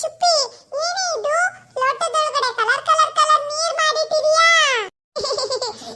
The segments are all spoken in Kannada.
ಚುಪ್ಪಿ, ಏನೇ ಇದು? ಲೋಟದೊಳಗಡೆ ಕಲರ್ ಕಲರ್ ಕಲರ್ ನೀರ್ ಮಾಡಿಟ್ಟಿದ್ಯಾ?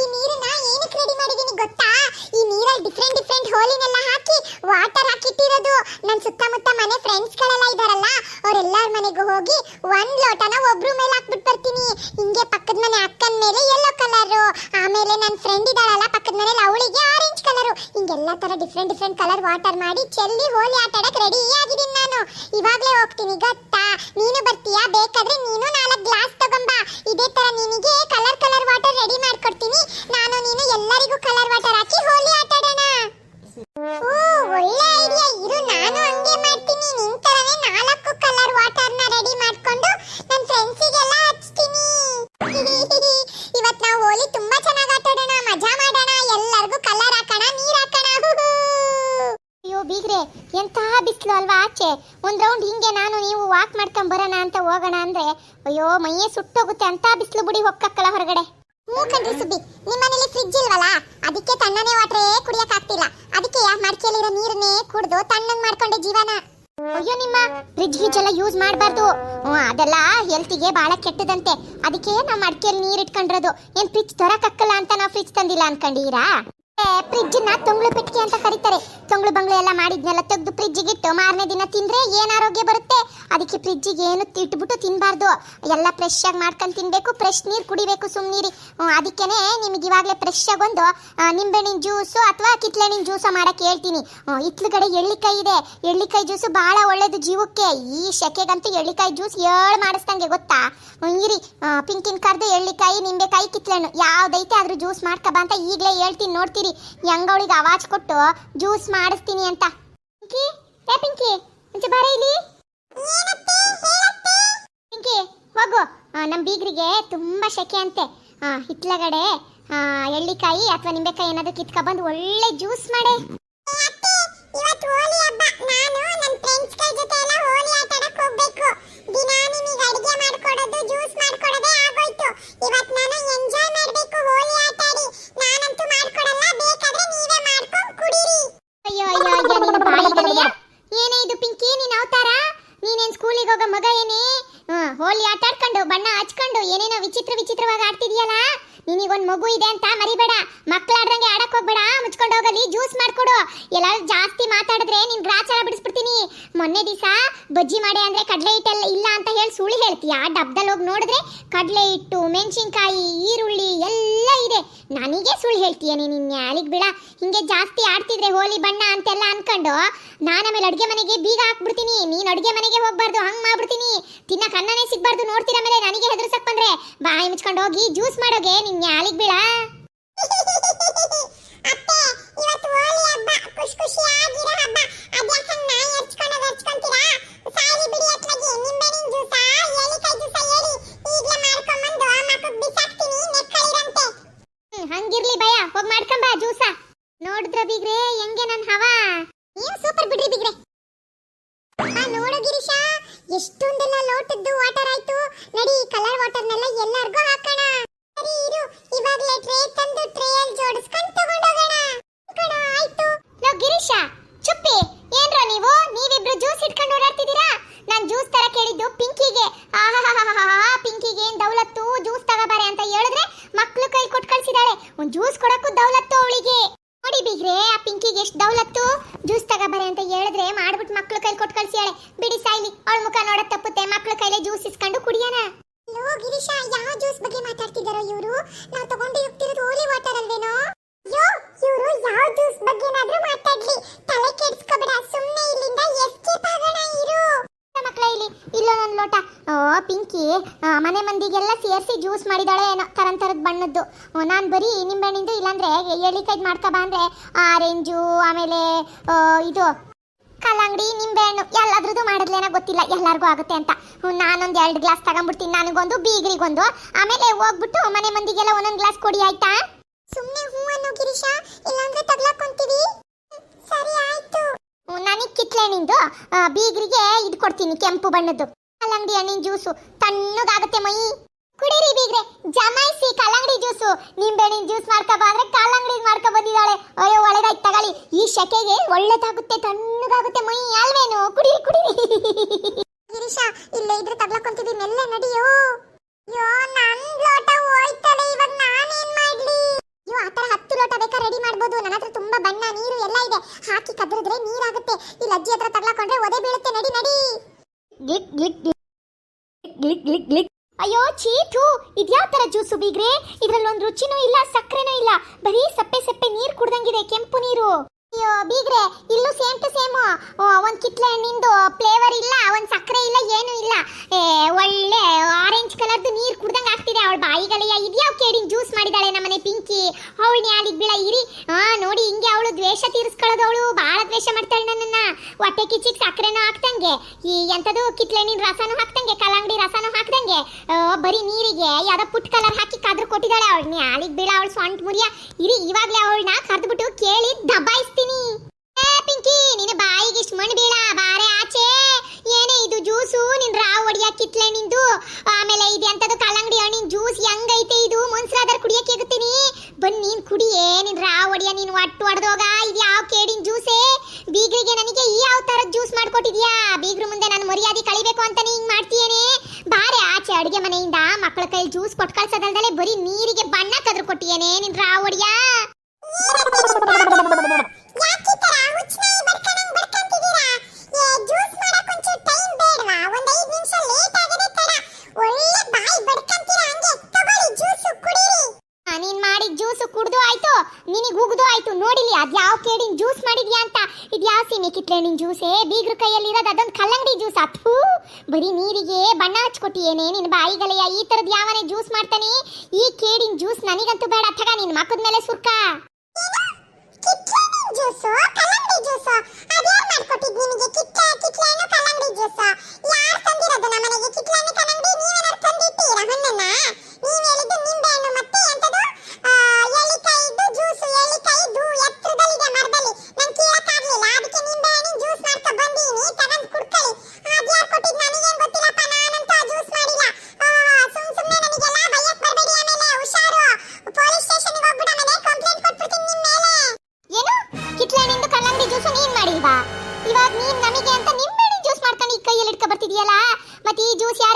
ಈ ನೀರನ್ನ ಏನಕ್ಕೆ ರೆಡಿ ಮಾಡಿದೀನಿ ಗೊತ್ತಾ? ಈ ನೀರಲ್ಲಿ ಡಿಫ್ರೆಂಟ್ ಡಿಫ್ರೆಂಟ್ ಹೋಲಿನೆಲ್ಲ ಹಾಕಿ ವಾಟರ್ ಹಾಕಿಟ್ಟಿರೋದು. ನನ್ನ ಸುತ್ತಮುತ್ತ ಮನೆ ಫ್ರೆಂಡ್ಸ್ ಗಳೆಲ್ಲ ಇದಾರಲ್ಲ, ಅವರೆಲ್ಲರ ಮನೆಗೂ ಹೋಗಿ ಒಂದ್ ಲೋಟನ ಒಬ್ರು ಮೇಲೆ ಹಾಕ್ಬಿಟ್ಟು ಬರ್ತೀನಿ. ಹಿಂಗೆ ಪಕ್ಕದ ಮನೆ ಅಕ್ಕನ ಮೇಲೆ ಯೆಲ್ಲೋ ಕಲರ್ ಆಮೇಲೆ ನನ್ನ ಫ್ರೆಂಡ್ ಇದ್ದಾಳಲ್ಲ, ಪಕ್ಕದ ಮನೇಲಿ ಅವಳಿಗೆ ಆರೆಂಜ್ ಕಲರ್ ಹಿಂಗೆಲ್ಲ ತರ ಡಿಫ್ರೆಂಟ್ ಡಿಫ್ರೆಂಟ್ ಕಲರ್ ವಾಟರ್ ಮಾಡಿ, ಚೆಲ್ಲಿ ಹೋಲಿ ಆಟ ರೆಡಿ ಆಗಿದ್ದೀನಿ ನಾನು. ಇವಾಗ್ಲೇ ಹೋಗ್ತೀನಿ ಗೊತ್ತಾ ನೀನು ಬರ್ತೀಯಾ? ಬೇಕಾದ್ರೆ ನೀನು ನಾಲ್ಕು ಗ್ಲಾಸ್ ತಗೊಂಬಾ. ಇದೇ ತರ ನಿನಗೆ ಕಲರ್ ಕಲರ್ ವಾಟರ್ ರೆಡಿ ಮಾಡ್ಕೊಡ್ತೀನಿ. ನಾನು ನೀನು ಎಲ್ಲರಿಗೂ ಕಲರ್ ವಾಟರ್ ಹಾಕಿ ಹೋಲಿ ಆಟ ಬೀಗ್ರೆ ಎಂತಹ ಬಿಸಿಲು ಅಲ್ವಾ ಆಚೆ? ಒಂದು ರೌಂಡ್ ಹಿಂಗೆ ನಾನು ನೀವು ವಾಕ್ ಮಾಡ್ಕೊಂಡ್ ಬರೋಣ ಅಂತ ಹೋಗೋಣ ಅಂದ್ರೆ ಅಯ್ಯೋ ಮೈಯೇ ಸುಟ್ಟೋಗುತ್ತೆ ಅಂತ ಬಿಸಿಲು ಬುಡಿ ಹೊಕ್ಕಕ್ಕಲ್ಲ ಹೊರಗಡೆ. ಹ್ಞೂ ಕಣ್ರಿ ಸುಬ್ಬಿ ನಿಮ್ಮ ಮನೇಲಿ ಫ್ರಿಡ್ಜ್ ಇಲ್ವಲ್ಲ? ಅದಕ್ಕೆ ತಣ್ಣನೆ ವಾಟ್ರೇ ಕುಡಿಯಕ್ ಆಗ್ತಿಲ್ಲ. ಅದಕ್ಕೆ ಮಡಿಕೆಯಲ್ಲಿರೋ ನೀರನ್ನೇ ಕುಡ್ದು ತಣ್ಣಗ್ ಮಾಡ್ಕೊಂಡೆ ಜೀವನ. ಅಯ್ಯೋ ನಿಮ್ಮ ಫ್ರಿಡ್ಜ್ ಗಿಜ್ ಎಲ್ಲ ಯೂಸ್ ಮಾಡಬಾರ್ದು. ಅದೆಲ್ಲ ಹೆಲ್ತಿಗೆ ಬಹಳ ಕೆಟ್ಟದಂತೆ. ಅದಕ್ಕೆ ನಾವು ಮಡಿಕೆಯಲ್ಲಿ ನೀರ್ ಇಟ್ಕೊಂಡಿರೋದು. ಏನ್ ಫ್ರಿಡ್ಜ್ ತರಕಕ್ಕಲ್ಲ ಅಂತ ನಾವು ಫ್ರಿಡ್ಜ್ ತಂದಿಲ್ಲ ಅನ್ಕೊಂಡಿರಾ ಫ್ರಿಡ್ಜ್ನ ತೊಂಗ್ಳು ಪೆಟ್ಟಿಗೆ ಅಂತ ಕರೀತಾರೆ. ತೊಂಗ್ಳು ಬಂಗ್ಳು ಎಲ್ಲ ಮಾಡಿದ್ನೆಲ್ಲ ತೆಗೆದು ಫ್ರಿಜ್ ಇಟ್ಟು ಮಾರನೇ ದಿನ ತಿಂದ್ರೆ ಏನ್ ಆರೋಗ್ಯ ಬರುತ್ತೆ? ಅದಕ್ಕೆ ಫ್ರಿಜ್ ಏನು ಇಟ್ಬಿಟ್ಟು ತಿನ್ಬಾರ್ದು. ಎಲ್ಲ ಫ್ರೆಶ್ ಆಗಿ ಮಾಡ್ಕೊಂಡು ತಿನ್ಬೇಕು ಫ್ರೆಶ್ ನೀರು ಕುಡಿಬೇಕು ಸುಮ್ಮನೀರಿ ಅದಕ್ಕೇನೆ ನಿಮಗೆ ಇವಾಗಲೇ ಫ್ರೆಶ್ ಆಗಿ ಒಂದು ನಿಂಬೆಹಣ್ಣಿನ ಜ್ಯೂಸು ಅಥವಾ ಕಿತ್ಲೆಣ್ಣಿನ ಜ್ಯೂಸು ಮಾಡಕ್ಕೆ ಹೇಳ್ತೀನಿ. ಇತ್ಲಗಡೆ ಹಿತ್ಲುಗಡೆ ಎಳ್ಳಿಕಾಯಿ ಇದೆ. ಎಳ್ಳಿಕಾಯಿ ಜ್ಯೂಸು ಬಹಳ ಒಳ್ಳೇದು ಜೀವಕ್ಕೆ. ಈ ಶೆಕೆಗಂತೂ ಎಳ್ಳಿಕಾಯಿ ಜ್ಯೂಸ್ ಏಳು ಮಾಡಿಸ್ದಂಗೆ ಗೊತ್ತಾ? ಇರಿ ಪಿಂಕಿನ ಕರ್ದು ಎಳ್ಳಿಕಾಯಿ, ನಿಂಬೆಕಾಯಿ ಕಿತ್ಲೆಣ್ಣು ಯಾವ್ದೈತೆ ಆದ್ರೂ ಜ್ಯೂಸ್ ಮಾಡ್ಕಬಾ ಅಂತ ಈಗಲೇ ಹೇಳ್ತೀನಿ, ನೋಡ್ತೀರಿ? ಹೆಂಗ ಅವಳಿಗೆ ಅವಾಜ್ ಕೊಟ್ಟು ಜ್ಯೂಸ್ ಮಾಡಿಸ್ತೀನಿ ಅಂತ. ಪಿಂಕಿ? ಏ ಪಿಂಕಿ, ಮುಂಚೆ ಬಾರ ಇಲ್ಲಿ. ಪಿಂಕಿ, ಹೋಗು. ನಮ್ಮ ಬೀಗರಿಗೆ ತುಂಬಾ ಶೆಕೆ ಅಂತೆ. ಹಿತ್ಲಗಡೆ ಎಳ್ಳಿಕಾಯಿ ಅಥವಾ ನಿಂಬೆಕಾಯಿ ಏನಾದ್ರು ಕಿತ್ಕೊಬಂದು ಒಳ್ಳೆ ಜ್ಯೂಸ್ ಮಾಡಿ. ಜ್ಯೂಸ್ ಮಾಡ್ಕೊಡೋದೇ ಆಗೋಯ್ತು ಇವತ್ತು ನಾನು ಎಂಜಾಯ್ ಮಾಡ್ಬೇಕು ಹೋಳಿ ಆಟ ಆಡಿ ನಾನಂತೂ ಮಾಡ್ಕೊಡಲ್ಲ. ಬೇಕಾದ್ರೆ ನೀವೇ ಮಾಡ್ಕೊಂಡು ಕುಡೀರಿ. ಅಯ್ಯೋ ಅಯ್ಯೋ ಅಯ್ಯೋ, ನಿನ್ನ ಬಾಯಿಗಳಯ್ಯ ಏನೇ ಇದು ಪಿಂಕಿ ನೀನ್ ಅವತಾರ? ನೀನೇನ್ ಸ್ಕೂಲಿಗೆ ಹೋಗೋ ಮಗ ಏನೇ? ಹೋಳಿ ಆಟ ಆಡ್ಕೊಂಡು, ಬಣ್ಣ ಹಚ್ಕೊಂಡು, ಏನೇನೋ ವಿಚಿತ್ರ ವಿಚಿತ್ರವಾಗಿ ಆಡ್ತಿದ್ಯಲ್ಲ? ನಿನಗೊಂದ್ ಮಗು ಇದೆ ಅಂತ ಮರಿಬೇಡ. ಮಕ್ಕಳಾಡ್ದಂಗೆ ಆಡಕ್ ಹೋಗ್ಬೇಡ. ಮುಚ್ಕೊಂಡು ಹೋಗಲಿ ಜ್ಯೂಸ್ ಮಾಡ್ಕೊಡು. ಎಲ್ಲಾರು ಜಾಸ್ತಿ ಮಾತಾಡಿದ್ರೆ ನಿನ್ ಗ್ರಾಚಾರ ಬಿಡಿಸ್ಬಿಡ್ತೀನಿ. ಮೊನ್ನೆ ದಿವಸ ಬಜ್ಜಿ ಮಾಡಿ ಅಂದ್ರೆ ಕಡಲೆ ಹಿಟ್ಟೆಲ್ಲ ಇಲ್ಲ ಹೇಳ್ತೀಯಾ? ಡಬ್ದಲ್ಲಿ ಹೋಗಿ ನೋಡಿದ್ರೆ ಕಡಲೆ ಹಿಟ್ಟು, ಮೆಣಸಿನ್ಕಾಯಿ, ಈರುಳ್ಳಿ ಎಲ್ಲ ಇದೆ. ನನಗೆ ಸುಳ್ಳು ಹೇಳ್ತೀಯ ನೀನು ನ್ಯಾಳಿಗೆ ಬಿಡ. ಹಿಂಗೆ ಜಾಸ್ತಿ ಆಡ್ತಿದ್ರೆ ಹೋಲಿ ಬಣ್ಣ ಅಂತೆಲ್ಲ ಅನ್ಕೊಂಡು ನಾನು ಆಮೇಲೆ ಅಡುಗೆ ಮನೆಗೆ ಬೀಗ ಹಾಕ್ಬಿಡ್ತೀನಿ. ನೀನು ಅಡುಗೆ ಮನೆಗೆ ಹೋಗ್ಬಾರ್ದು, ಹಂಗ್ ಮಾಡ್ಬಿಡ್ತೀನಿ. ತಿನ್ನಕ್ಕೆ ಅನ್ನನೇ ಸಿಗ್ಬಾರ್ದು ನೋಡ್ತೀರ ಮೇಲೆ ನನಗೆ ಹೆದರ್ಸಕ್ ಬಂದ್ರೆ. ಬಾಯಿ ಮುಚ್ಕೊಂಡು ಹೋಗಿ ಜ್ಯೂಸ್ ಮಾಡೋಗೆ ನಿನ್ನ ನ್ಯಾಳಿಗೆ ಬಿಡ. ಖುಷಿ ಆಗಿರೋ ಹಬ್ಬ. ಅದ್ಯಾಕೆ ನಾಯಿ ಹಚ್ಕೊಂಡು ಹಚ್ಕೊಂತೀರಾ ಸಾರಿ ಬಿಡಿ ಅತ್ಲಾಗಿ ನಿಂಬೆಹಣ್ಣಿನ ಹಂಗಿರ್ಲಿ ಭಯ. ಹೋಗ್ ಮಾಡ್ಕೊಂಬ ಜ್ಯೂಸ ನೋಡಿದ್ರ ಬಿಗ್ರೆ ಹೆಂಗೆ ನನ್ ಹವಾ? ಏನ್ ಸೂಪರ್ ಬಿಡ್ರಿ ಬಿಗ್ರೆ. ಆ, ನೋಡು ಗಿರೀಶ, ಎಷ್ಟೊಂದೆಲ್ಲ ಲೋಟದ್ದು ವಾಟರ್ ಆಯ್ತು. ನಡಿ ಕಲರ್ ವಾಟರ್ನೆಲ್ಲ ಎಲ್ಲಾರ್ಗೂ ಹಾಕೋಣ. ಸರಿ ಇರು, ಇವಾಗ್ಲೇ ಟ್ರೇ ತಂದು ಟ್ರೇಯಲ್ಲಿ ಜೋಡಿಸ್ಕೊಂಡು ತಗೊಂಡೋಗೋಣ. ಕಣ, ಆಯ್ತು. ಲೋ, ಗಿರೀಶ, ಚುಪ್ಪಿ ಏನ್ರೋ ನೀವು ನೀವಿಬ್ರು ಜ್ಯೂಸ್ ಇಟ್ಕೊಂಡು ಓಡಾಡ್ತಿದ್ದೀರಾ ನಾನ್ ಜ್ಯೂಸ್ ತರ ಕೇಳಿದ್ದು ಪಿಂಕಿಗೆ ಆಹಾಹಾಹಾಹಾ ಪಿಂಕಿಗೆ ಏನ್ ದೌಲತ್ತು ಜ್ಯೂಸ್ ತಗೋಬಾರೆ ಅಂತ ಹೇಳಿದ್ರೆ ಮಕ್ಳು ಕೈ ಕೊಟ್ಟು ಕಳ್ಸಿದಾಳೆ ಒಂದ್ ಜ್ಯೂಸ್ ಕೊಡಕ್ಕೂ ದೌಲತ್ತು ಅವಳಿಗೆ ನೋಡಿ ಬಿಗ್ರೆ ಆ ಪಿಂಕಿಗೆ ಎಷ್ಟು ದೌಲತ್ತು ಜ್ಯೂಸ್ ತಗೋಬಾರೆ ಅಂತ ಹೇಳಿದ್ರೆ ಮಾಡ್ಬಿಟ್ಟು ಮಕ್ಳು ಕೈ ಕೊಟ್ಟು ಬಿಡಿ ಸಾಯ್ಲಿ ಅವಳ ಮುಖ ನೋಡ ತಪ್ಪುತ್ತೆ. ಮಕ್ಕಳ ಕೈಲೇ ಜ್ಯೂಸ್ ಇಸ್ಕೊಂಡು ಕುಡಿಯೋಣ. ಲೋ, ಗಿರೀಶ, ಯಾವ ಜ್ಯೂಸ್ ಬಗ್ಗೆ ಮಾತಾಡ್ತಿದಾರೋ ಇವರು? ನಾವು ತಗೊಂಡು ಹೋಗ್ತಿರೋದು ಹೋಲಿ ವಾಟರ್ ಅಲ್ವೇನೋ? ಯೋ, ಇವರು ಯಾವ ಜ್ಯೂಸ್ ಬಗ್ಗೆನಾದ್ರೂ ಮಾತಾಡ್ಲಿ. ತಲೆ ಕೆಡಿಸ್ಕೋಬೇಡ ಸುಮ್ಮನೆ ಇಲ್ಲಿಂದ ಎಸ್ಕೇಪ್ ಆಗೋಣ ಇರು ಮಕ್ಕಳ ಇಲ್ಲಿ, ಇಲ್ಲ ನನ್ನ ಲೋಟ. ಓ, ಪಿಂಕಿ ಮನೆ ಮಂದಿಗೆಲ್ಲ ಸೇರಿಸಿ ಜ್ಯೂಸ್ ಮಾಡಿದಾಳೆ ಏನೋ, ತರನ್ ತರದ ಬಣ್ಣದ್ದು. ನಾನು ಬರೀ ನಿಂಬೆಹಣ್ಣಿಂದು ಇಲ್ಲಾಂದ್ರೆ, ಎಳ್ಳಿಕಾಯ್ದು ಮಾಡ್ಕೊಬಾ ಅಂದ್ರೆ ಆರೆಂಜು ಆಮೇಲೆ ಇದು ಕಲ್ಲಂಗಡಿ ನಿಂಬೆಹಣ್ಣು ಎಲ್ಲದ್ರದ್ದು ಮಾಡಿದ್ಲೇನ ಗೊತ್ತಿಲ್ಲ ಎಲ್ಲರಿಗೂ ಆಗುತ್ತೆ ಅಂತ. ನಾನೊಂದು ಎರಡು ಗ್ಲಾಸ್ ತಗೊಂಡ್ಬಿಡ್ತೀನಿ ನನಗೊಂದು ಬೀಗ್ರಿಗೊಂದು. ಆಮೇಲೆ ಹೋಗ್ಬಿಟ್ಟು ಮನೆ ಮಂದಿಗೆಲ್ಲ ಒಂದೊಂದು ಗ್ಲಾಸ್ ಕೊಡಿ ಆಯ್ತಾ? ಸುಮ್ಮನೆ ಹೂ ಅನ್ನೋ ಗಿರೀಶ ಇಲ್ಲಾಂದ್ರೆ ತಗ್ಲಾಕೊಂತೀವಿ ಸರಿ ಆಯ್ತು. ನನಗೆ ಕಿತ್ಲೆ ನಿಂದು ಬೀಗ್ರಿಗೆ ಇದು ಕೊಡ್ತೀನಿ ಕೆಂಪು ಬಣ್ಣದ್ದು. ಕಲ್ಲಂಗಡಿ ಹಣ್ಣಿನ ಜ್ಯೂಸು ತಣ್ಣಗಾಗುತ್ತೆ ಮೈ. ಕುಡೀರಿ ಬೀಗ್ರೆ ಜಮಾಯಿಸಿ ಕಲ್ಲಂಗಡಿ ಜ್ಯೂಸು. ನಿಂಬೆಹಣ್ಣಿನ ಜ್ಯೂಸ್ ಮಾಡ್ಕೊ ಅಂದ್ರೆ ಕಲ್ಲಂಗಡಿ ಮಾಡ್ಕೊ ಬಂದಿದ್ದಾಳೆ ಅಯ್ಯೋ ಈ ಶೆಕೆಗೆ ಒಳ್ಳೆದಾಗುತ್ತೆ, ತಣ್ಣಗಾಗುತ್ತೆ, ಮೈ ಅಲ್ವೇನು ಕುಡಿ ಕುಡಿ. ಗಿರೀಶ, ಇಲ್ಲೇ ಇದ್ರೆ ತಗ್ಲಕೊಂತೀವಿ ಮೆಲ್ಲೆ ನಡಿಯೋ. ಯೋ ನನ್ ಲೋಟ ಹೋಯ್ತಲ್ಲ ಇವಾಗ ನಾನೇನ್ ಮಾಡ್ಲಿ? ಯೋ ಆತರ ಹತ್ತು ಲೋಟ ಬೇಕಾ ರೆಡಿ ಮಾಡ್ಬೋದು? ನನ್ನ ಹತ್ರ ತುಂಬಾ ಬಣ್ಣ, ನೀರು ಎಲ್ಲ ಇದೆ. ಹಾಕಿ ಕದ್ರಿದ್ರೆ ನೀರಾಗುತ್ತೆ. ಇಲ್ಲಿ ಅಜ್ಜಿ ಹತ್ರ ತಗ್ಲಾಕೊಂಡ್ರೆ ಒದೆ ಬೀಳುತ್ತೆ. ನಡಿ ನಡಿ. ಗ್ಲಿಕ್ ಗ್ಲಿಕ್ ಗ್ಲಿಕ್ ಗ್ಲಿಕ್ ಗ್ಲಿಕ್ ಅಯ್ಯೋ, ಚೀಟು, ಇದ್ಯಾವ ತರ ಜ್ಯೂಸು ಬೀಗ್ರೆ? ಇದ್ರಲ್ಲಿ ಒಂದು ರುಚಿನೂ ಇಲ್ಲ ಸಕ್ಕರೆನೂ ಇಲ್ಲ. ಬರೀ ಸಪ್ಪೆ ಸಪ್ಪೆ ನೀರು ಕುಡ್ದಂಗಿದೆ, ಕೆಂಪು ನೀರು. ಅಯ್ಯೋ ಬೀಗ್ರೆ ಇಲ್ಲೂ ಸೇಮ್ ಟು ಸೇಮ್ ಒಂದ್ ಕಿತ್ಲೆ ಹಣ್ಣಿಂದು ಫ್ಲೇವರ್ ಇಲ್ಲ ಒಂದ್ ಸಕ್ಕರೆ ಇಲ್ಲ ಏನು ಇಲ್ಲ. ಏ, ಒಳ್ಳೆ ಆರೆಂಜ್ ಕಲರ್ದು ನೀರ್ ಕುಡ್ದಂಗ್ ಆಗ್ತಿದೆ ಅವಳ ಬಾಯಿಗಳೆಯ ಇದ್ಯಾವ ಕೇಳಿ ಜ್ಯೂಸ್ ಮಾಡಿದಾಳೆ ನಮ್ಮನೆ ಪಿಂಕಿ? ಅವಳು ನ್ಯಾಲಿಗೆ ಬೀಳ ಇರಿ. ಹಾ ನೋಡಿ ಹಿಂಗೆ ಅವಳು ದ್ವೇಷ ತೀರಿಸ್ಕೊಳ್ಳೋದು ಅವಳು. ಬಹಳ ದ್ವೇಷ ಮಾಡ್ತಾಳೆ ನನ್ನನ್ನ. ಹೊಟ್ಟೆ ಕಿಚ್ಚಿಗೆ ಸಕ್ಕರೆನೂ ಹಾಕ್ತಂಗೆ. ಈ ಎಂತದು ಕಿತ್ಲೆ ಹಣ್ಣಿನ ರಸನೂ ಹಾಕ್ತಂಗೆ ಕಲ್ಲಂಗಡಿ ರಸನೂ ಬರೀ ನೀರಿಗೆ, ಯಾವ್ದೋ ಪುಟ್ ಕಲರ್ ಹಾಕಿ ಕದ್ರು ಕೊಟ್ಟಿದ್ದಾಳೆ ಅವಳನ್ನ ಯಾಲಿಗ್ ಬೀಳ ಅವಳು ಸೊಂಟ ಮುರಿಯ. ಇರಿ, ಇವಾಗ್ಲೇ ಅವಳನ್ನ ಕರೆದ್ಬಿಟ್ಟು ಕೇಳಿ ದಬಾಯಿಸ್ತೀನಿ ಏ, ಪಿಂಕಿ, ನಿನ್ನ ಬಾಯಿಗೆ ಇಷ್ಟು ಮಣ್ಣು ಬೀಳ, ಬಾರೆ ಆಚೆ. ಏನೇ ಇದು ಜ್ಯೂಸು? ನಿನ್ ರಾವ್ ಒಡಿಯ ಕಿತ್ಲೆ ನಿಂದು. ಆಮೇಲೆ ಇದು ಎಂತದು ಕಲ್ಲಂಗಡಿ ಹಣ್ಣಿನ ಜ್ಯೂಸ್ ಹೆಂಗೈತೆ ಇದು? ಮುನ್ಸ್ರಾದ್ರೆ ಕುಡಿಯಕ್ಕೆ ಹೋಗುತ್ತೀನಿ? ಬನ್ನಿ, ನೀನ್ ಕುಡಿಯೇ. ನಿನ್ ರಾವ್ ಒಡಿಯ, ನೀನ್ ಒಟ್ಟು ಒಡೆದೋಗ. ಇದು ಯಾವ ಕೇಡಿನ ಜ್ಯೂಸೇ? ಬೀಗ್ರಿಗೆ ನನಗೆ ಈ ಯಾವ ತರದ ಜ್ಯೂಸ್ ಮಾಡ್ಕೊಟ್ಟಿದ್ಯಾ? ಬೀಗ್ರು ಮುಂದೆ ನಾನು ಮರ್ಯಾದೆ ಕಳಿಬೇಕು ಅಂತಾನೆ ಹಿಂಗ್ ಮಾಡ್ತೀಯೇನೆ? ಅಡುಗೆ ಮನೆಯಿಂದ ಮಕ್ಕಳ ಕೈ ಜ್ಯೂಸ್ ಕೊಟ್ಟು ಕಳ್ಸೋದಲ್ದಲೆ ಬರೀ ನೀರಿಗೆ ಬಣ್ಣ ಕದ್ರು ಕೊಟ್ಟಿಯೇನೆ ನಿನ್ ರಾವ್ ಒಡಿಯ ಯಾಕೆ ಈ ತರ ಹುಚ್ಚನಾಯಿ ಬಡ್ಕೊಂಡಂಗ್ ಬಡ್ಕೊಂತಿದೀರಾ? ಜ್ಯೂಸ್ ಮಾಡಕ್ ಒಂಚೂರ್ ಟೈಮ್ ಬೇಡ್ವಾ? ಒಂದ್ ಐದ್ ನಿಮಿಷ ಲೇಟ್ ಆಗಿದೆ ತಡ. ಒಳ್ಳೆ ಬಾಯಿ ಬಡ್ಕೊಂತೀರಾ ಹಂಗೆ. ತಗೊಳ್ಳಿ ಜ್ಯೂಸು ಕುಡೀರಿ. ಆ, ನೀನ್ ಮಾಡಿದ ಜ್ಯೂಸ್ ಕುಡ್ದು ಆಯ್ತು ನಿನಗ್ ಉಗ್ದು ಆಯ್ತು ನೋಡಿಲಿ ಕೇಡಿನ ಜ್ಯೂಸ್ ಮಾಡಿದ್ಯಾ ಅಂತ ಇದ್ಯಾವ ಸೀಮೆ ನಿನ್ ಜ್ಯೂಸೇ ಬೀಗ್ರ ಕೈಯಲ್ಲಿ ಇರೋದು ಅದೊಂದು ಕಲ್ಲಂಗಡಿ ಜ್ಯೂಸ್ ಅಥೂ ಬರೀ ನೀರಿಗೆ ಬಣ್ಣ ಹಚ್ಕೊಟ್ಟಿಯೇನೆ? ನಿನ್ ಬಾಯಿಗಳೆಯ ಈ ತರದ್ ಯಾವನೇ ಜ್ಯೂಸ್ ಮಾಡ್ತಾನೆ? ಈ ಕೇಡಿನ ಜ್ಯೂಸ್ ನನಗಂತೂ ಬೇಡ. ತಗ ನಿನ್ನ ಮಕ್ಕದ ಮೇಲೆ ಸುರ್ಕ. ಯಾರು ತಂದಿರೋದು ನಮ್ಮನೆಗೆ? ಕಿತ್ಲೆಹಣ್ಣು ಕಲ್ಲಂಗಡಿ ನೀವೇನಾದ್ರು ತಂದಿಟ್ಟಿರಾ? yeah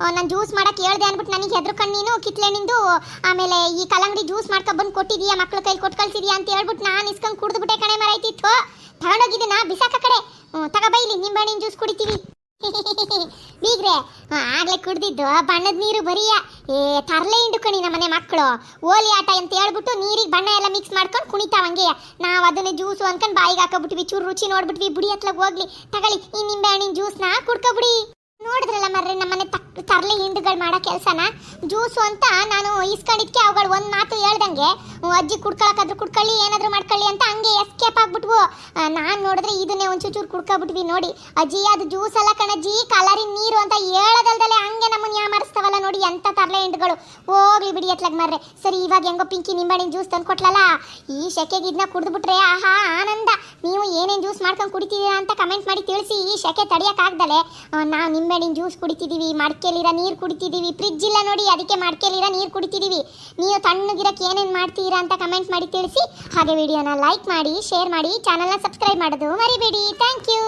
ನೀನು ಜ್ಯೂಸ್ ಮಾಡಕ್ ಹೇಳ್ದೆ ಅಂದ್ಬಿಟ್ಟು ನನಗೆ ಹೆದರ್ಕೊಂಡು ನೀನು, ಕಿತ್ಲೆ ನಿಂದು. ಆಮೇಲೆ ಈ ಕಲ್ಲಂಗಡಿ ಜ್ಯೂಸ್ ಮಾಡ್ಕೊಂಡ್ ಬಂದು ಕೊಟ್ಟಿದೀಯ, ಮಕ್ಳ ಕೈಲಿ ಕೊಟ್ಟು ಕಳ್ಸಿದೀಯ ಅಂತ ಹೇಳ್ಬಿಟ್ಟು ನಾನು ಇಸ್ಕೊಂಡು ಕುಡಿದ್ಬಿಟ್ಟೆ ಕಣೆ ಮರೈತಿತ್ತು ತಗೊಂಡೋಗಿದ್ದನ್ನ ಬಿಸಾಕ ಕಡೆ ಬೈಲಿ ನಿಂಬೆಹಣ್ಣಿನ ಜ್ಯೂಸ್ ಕುಡಿತೀವಿ. ಬೀಗ್ರೆ ಆಗ್ಲೇ ಕುಡ್ದಿದ್ದು, ಬಣ್ಣದ ನೀರು ಬರೀಯ. ಏ, ತರ್ಲೆ ಹಿಂಡುಕಣಿ ನಮ್ಮನೆ ಮಕ್ಕಳು ಓಲಿ ಆಟ ಅಂತ ಹೇಳ್ಬಿಟ್ಟು ನೀರಿಗೆ ಬಣ್ಣ ಎಲ್ಲ ಮಿಕ್ಸ್ ಮಾಡ್ಕೊಂಡು ಕುಣಿತಾವಂಗೆ ನಾವು ಅದನ್ನ ಜ್ಯೂಸು ಅನ್ಕೊಂಡು ಬಾಯಿಗೆ ಹಾಕೋಬಿಟ್ವಿ, ಚೂರು ರುಚಿ ನೋಡ್ಬಿಟ್ವಿ. ಬುಡಿ ಹತ್ಲಾಗ ಹೋಗ್ಲಿ, ತಗೊಳ್ಳಿ, ಈ ನಿಂಬೆ ಹಣ್ಣಿನ ಜ್ಯೂಸ್ನ ಕುಡ್ಕೊಬಿಡಿ ನೋಡಿದ್ರಲ್ಲ ಮರ್ರೆ, ನಮ್ಮನೆ ತಕ್ ತರಲೆ ಹಿಂಡುಗಳು ಮಾಡೋ ಕೆಲಸನ? ಜ್ಯೂಸು ಅಂತ ನಾನು ಇಸ್ಕೊಂಡಿದ್ಕೆ ಅವುಗಳು ಒಂದು ಮಾತು ಹೇಳ್ದಂಗೆ ಅಜ್ಜಿ ಕುಡ್ಕೊಳಕಾದ್ರೂ ಕುಡ್ಕೊಳ್ಳಿ, ಏನಾದ್ರು ಮಾಡ್ಕೊಳ್ಳಿ ಅಂತ ಹಂಗೆ ಎಸ್ಕೇಪ್ ಆಗ್ಬಿಟ್ವು. ನಾನು ನೋಡಿದ್ರೆ ಇದನ್ನೇ ಒಂದು ಚೂರು ಕುಡ್ಕೊಬಿಟ್ವಿ ನೋಡಿ. ಅಜ್ಜಿ, ಅದು ಜ್ಯೂಸ್ ಅಲ್ಲ ಕಣಜ್ಜಿ ಕಲರಿನ ನೀರು ಅಂತ ಹೇಳದಲ್ದಲೆ ಹಂಗೆ ನಮ್ಮನ್ನ ಯಾಮರಿಸ್ತಾವಲ್ಲ ನೋಡಿ ಎಂತ ತರಲೆ ಹಿಂಡುಗಳು. ಹೋಗ್ಲಿ ಬಿಡಿ ಎತ್ಲಾಗ ಮರ್ರೆ. ಸರಿ, ಇವಾಗ ಹೆಂಗೋ ಪಿಂಕಿ ನಿಂಬೆಹಣ್ಣಿನ ಜ್ಯೂಸ್ ತಂದು ಕೊಟ್ಲಲ್ಲ ಈ ಶೆಕೆಗೆ ಇದನ್ನ ಕುಡಿದ್ಬಿಟ್ರೆ ಆಹಾ ಆನಂದ. ನೀವು ಜ್ಯೂಸ್ ಮಾಡ್ಕೊಂಡು ಕುಡಿತಿದ್ದೀರಾ ಅಂತ ಕಮೆಂಟ್ ಮಾಡಿ ತಿಳಿಸಿ, ಈ ಶೆಕೆ ತಡಿಯೋಕ್ಕಾಗ್ದಲೆ ನಾವು ನಿಂಬೆಹಣ್ಣಿನ ಜ್ಯೂಸ್ ಕುಡಿತಿದ್ದೀವಿ ಮಡ್ಕೆಲಿರೋ ನೀರು ಕುಡಿತಿದ್ದೀವಿ ಫ್ರಿಜ್ ಇಲ್ಲ ನೋಡಿ, ಅದಕ್ಕೆ ಮಡ್ಕೆಲಿರೋ ನೀರು ಕುಡಿತಿದ್ದೀವಿ ನೀವು ತಣ್ಣಗಿರಕ್ಕೆ ಏನೇನು ಮಾಡ್ತೀರಾ ಅಂತ ಕಮೆಂಟ್ ಮಾಡಿ ತಿಳಿಸಿ, ಹಾಗೆ ವಿಡಿಯೋನ ಲೈಕ್ ಮಾಡಿ ಶೇರ್ ಮಾಡಿ ಚಾನಲ್ನ ಸಬ್ಸ್ಕ್ರೈಬ್ ಮಾಡೋದು ಮರಿಬೇಡಿ. Thank you